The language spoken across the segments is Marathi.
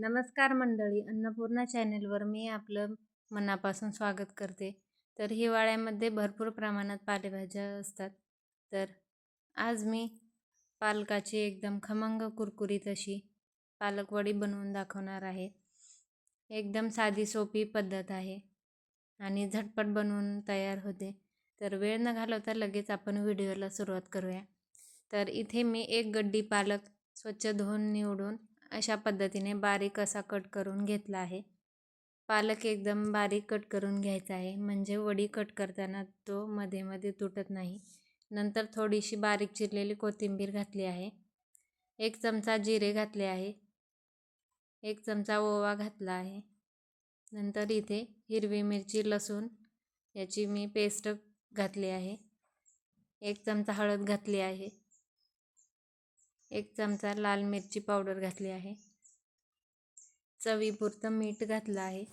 नमस्कार मंडळी अन्नपूर्णा चॅनेलवर मी आपलं मनापासून स्वागत करते. तर हिवाळ्यामध्ये भरपूर प्रमाणात पालेभाज्या असतात. तर आज मी पालकाची एकदम खमंग कुरकुरीत अशी पालकवडी बनवून दाखवणार आहे. एकदम साधी सोपी पद्धत आहे आणि झटपट बनवून तयार होते. तर वेळ न घालवता लगेच आपण व्हिडिओला सुरुवात करूया. तर इथे मी एक गड्डी पालक स्वच्छ धुवून निवडून अशा पद्धतीने बारीक असा कट करून घेतला आहे. पालक एकदम बारीक कट करून घ्यायचा आहे. म्हणजे वडी कट करताना तो मध्ये मध्ये तुटत नाही. नंतर थोडीशी बारीक चिरलेली कोथिंबीर घातली आहे. एक चमचा जिरे घातले आहे. एक चमचा ओवा घातला आहे. नंतर इथे हिरवी मिरची लसूण याची मी पेस्ट घातली आहे. एक चमचा हळद घातली आहे. एक चमचा लाल मिरची पावडर घातली आहे. चवीपुरतं मीठ घातलं आहे.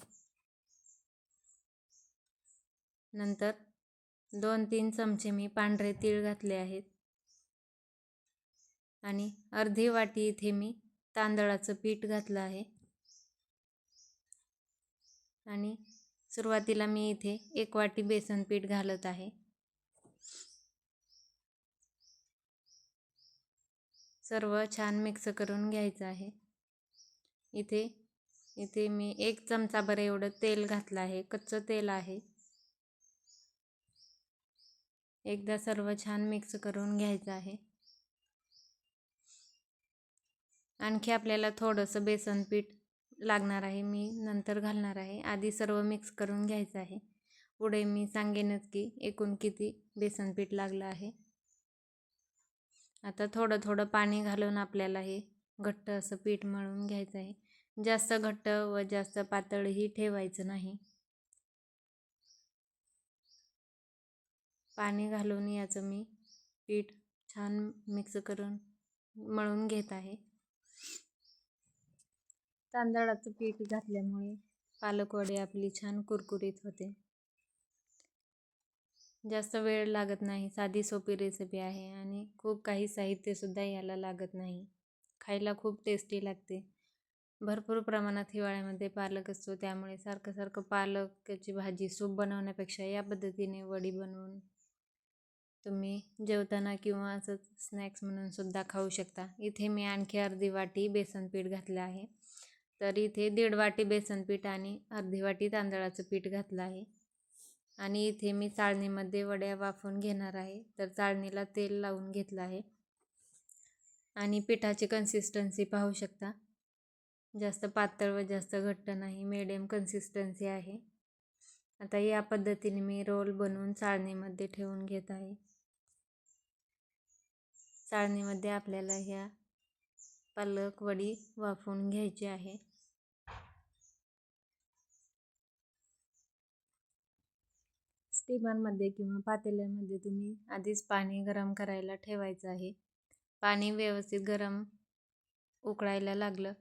नंतर दोन तीन चमचे मी पांढरे तीळ घातले आहेत. आणि अर्धी वाटी इथे मी तांदळाचं पीठ घातलं आहे. आणि सुरुवातीला मी इथे एक वाटी बेसन पीठ घालत आहे. सर्व छान मिक्स करून घ्यायचं आहे. इथे इथे मी एक चमचा बरं एवढं तेल घातलं आहे. कच्चं तेल आहे. एकदा सर्व छान मिक्स करून घ्यायचं आहे. आणखी आपल्याला थोडंसं बेसन पीठ लागणार आहे. मी नंतर घालणार आहे. आधी सर्व मिक्स करून घ्यायचं आहे. पुढे मी सांगेनच की एकूण किती बेसन पीठ लागलं आहे. आता थोडं थोडं पाणी घालून आपल्याला हे घट्ट असं पीठ मळून घ्यायचं आहे. जास्त घट्ट व जास्त पातळही ठेवायचं नाही. पाणी घालून याचं मी पीठ छान मिक्स करून मळून घेत आहे. तांदळाचं पीठ घातल्यामुळे पालकवडी आपली छान कुरकुरीत होते. जास्त वेळ लागत नाही साधी सोपी रेसिपी आहे आणि खूप काही साहित्यसुद्धा याला लागत नाही. खायला खूप टेस्टी लागते. भरपूर प्रमाणात हिवाळ्यामध्ये पालक असतो त्यामुळे सारखं सारखं पालकाची भाजी सूप बनवण्यापेक्षा या पद्धतीने वडी बनवून तुम्ही जेवताना किंवा असंच स्नॅक्स म्हणून सुद्धा खाऊ शकता. इथे मी आणखी अर्धी वाटी बेसन पीठ घातलं आहे. तर इथे दीड वाटी बेसन पीठ आणि अर्धी वाटी तांदळाचं पीठ घातलं आहे. आणि इथे मी चाळणीमध्ये वड्या वाफवून घेणार आहे. तर चाळणीला तेल लावून घेतलं आहे. आणि पिठाची कन्सिस्टन्सी पाहू शकता. जास्त पातळ व जास्त घट्ट नाही मिडियम कन्सिस्टन्सी आहे. आता या पद्धतीने मी रोल बनवून चाळणीमध्ये ठेवून घेत आहे. चाळणीमध्ये आपल्याला ह्या पालक वडी वाफवून घ्यायची आहे. स्टीमरमध्ये किंवा पातेल्यामध्ये तुम्ही आधीच पाणी गरम करायला ठेवायचं आहे. पाणी व्यवस्थित गरम उकळायला लागलं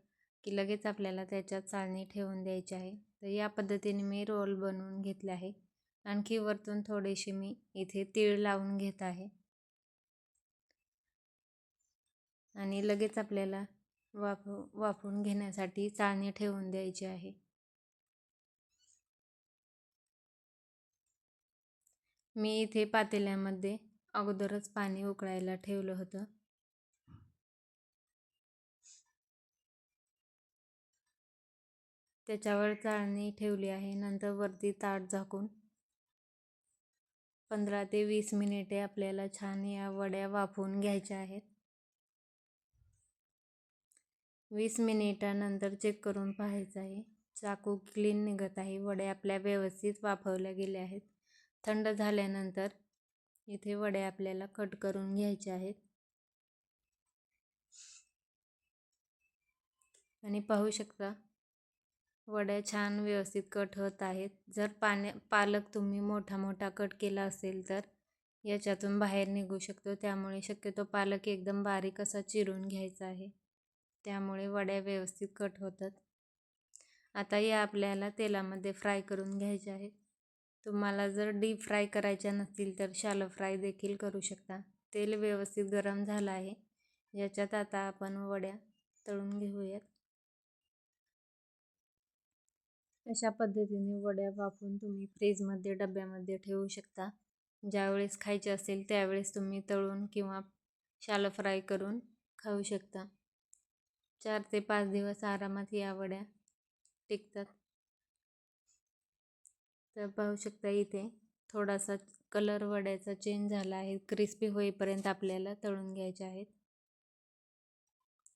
की लगेच आपल्याला त्याच्यात चाळणी ठेवून द्यायची आहे. तर या पद्धतीने मी रोल बनवून घेतले आहे. आणखी वरतून थोडेसे मी इथे तीळ लावून घेत आहे. आणि लगेच आपल्याला वाफ वाफवून घेण्यासाठी चाळणी ठेवून द्यायची आहे. मी इथे पातेल्यामध्ये अगोदरच पाणी उकळायला ठेवलं होतं. त्याच्यावर चाळणी ठेवली आहे. नंतर वरती ताट झाकून पंधरा ते वीस मिनिटे आपल्याला छान या वड्या वाफवून घ्यायच्या आहेत. वीस मिनिटानंतर चेक करून पाहायचं आहे. चाकू क्लीन निघत आहे. वड्या आपल्या व्यवस्थित वाफवल्या गेल्या आहेत. थंड झाल्यानंतर इथे वडे आपल्याला कट करून घ्यायचे आहेत. आणि पाहू शकता वड्या छान व्यवस्थित कट होत आहेत. जर पाण्या पालक तुम्ही मोठा मोठा कट केला असेल तर याच्यातून बाहेर निघू शकतो. त्यामुळे शक्यतो पालक एकदम बारीक असा चिरून घ्यायचा आहे. त्यामुळे वड्या व्यवस्थित कट होतात. आता या आपल्याला तेलामध्ये फ्राय करून घ्यायच्या आहेत. तुम्हाला जर डीप फ्राय करायच्या नसतील तर शालो फ्राय देखील करू शकता. तेल व्यवस्थित गरम झालं आहे. याच्यात आता आपण वड्या तळून घेऊयात. अशा पद्धतीने वड्या वाफवून तुम्ही फ्रीजमध्ये डब्यामध्ये ठेवू शकता. ज्यावेळेस खायचे असेल त्यावेळेस तुम्ही तळून किंवा शालो फ्राय करून खाऊ शकता. चार ते पाच दिवस आरामात या वड्या टिकतात. तर पाहू शकता इथे थोडासा कलर वड्याचा चेंज झाला आहे. क्रिस्पी होईपर्यंत आपल्याला तळून घ्यायचे आहेत.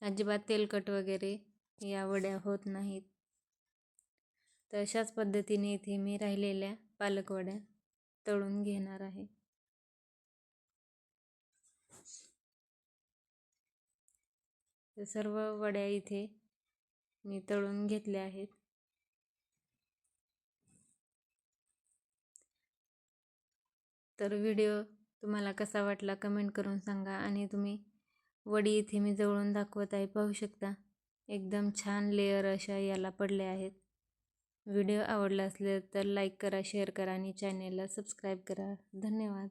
अजिबात तेलकट वगैरे या वड्या होत नाहीत. तर अशाच पद्धतीने इथे मी राहिलेल्या पालकवड्या तळून घेणार आहे. तर सर्व वड्या इथे मी तळून घेतल्या आहेत. तर व्हिडिओ तुम्हाला कसा वाटला कमेंट करून सांगा आणि तुम्ही वडी इथे मी जवळून दाखवत आहे पाहू शकता. एकदम छान लेअर अशा याला पडल्या आहेत. व्हिडिओ आवडला असले तर लाईक करा शेअर करा आणि चॅनेलला सबस्क्राईब करा. धन्यवाद.